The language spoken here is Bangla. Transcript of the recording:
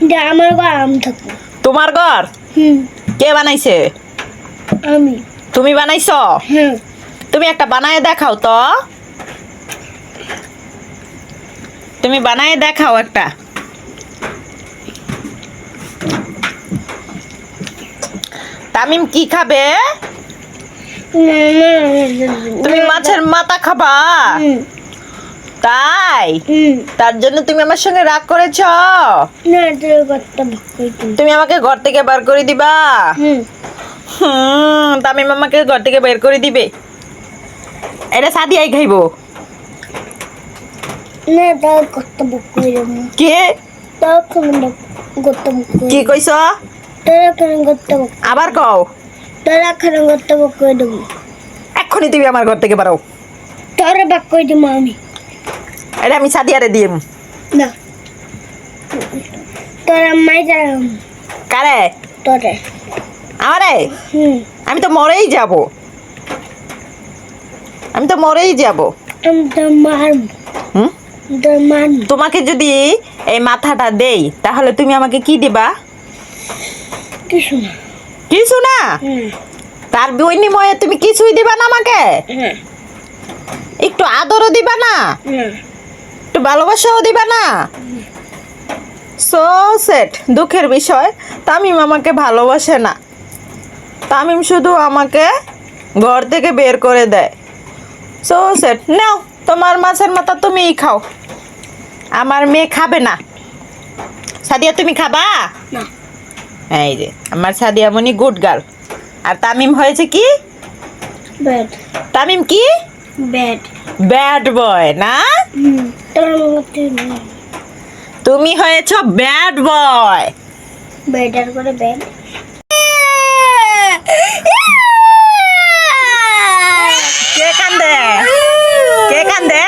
আমার ঘর আম থাকব। তোমার ঘর? কে বানাইছে? আমি। তুমি বানাইছো? হ্যাঁ। তুমি একটা বানায় দেখাও তো। তুমি বানায় দেখাও একটা। তামিম কি খাবে? তুমি মাছের মাথা খাবা? তাই? তার জন্য তুমি আমার সঙ্গে রাগ করেছ? না তুমি আমাকে ঘর থেকে বার করে দিবা? হুম। তামিম আমাকে ঘর থেকে বের করে দিবে। এটা সাদিয়াই খাইবো। না তোর ঘরটা ভাগ করে দেবো কে? কোনো করে কি কইছ? তোর কোনো আবার কও। তোর কোনো ঘরটা ভাগ করে দেবো এক্ষুনি তুমি আমার ঘর থেকে বারো তোর বাক করে দেবো আমি। এটা আমি সাদিয়ারে না। তোর যারাম কারে? তোরে। আমারে? হুম। আমি তো মরেই যাব। আমি তো মরেই যাব। তোমাকে যদি এই মাথাটা দেই তাহলে তুমি আমাকে কি দিবা? কিছু না। কিছু না? তার বিনিময়ে তুমি কিছুই দিবা না আমাকে? হ্যাঁ। একটু আদরও দিবা না? হ্যাঁ। একটু ভালোবাসাও দিবা না? সো সেট দুঃখের বিষয়। তামিম আমাকে ভালোবাসে না। তামিম শুধু আমাকে ঘর থেকে বের করে দেয়। সো সেট নাও তোমার মাছের মাথা তুমিই খাও। আমার মেয়ে খাবে না। সাদিয়া তুমি খাবা? এই যে আমার সাদিয়া মনি গুড গার্ল আর তামিম হয়েছে কি? ব্যাড তামিম কি? ব্যাড ব্যাড বয় না? তুমি হয়েছ ব্যাড বয় ব্যাডার করে ব্যাড কে কান্দে? কে কান্দে?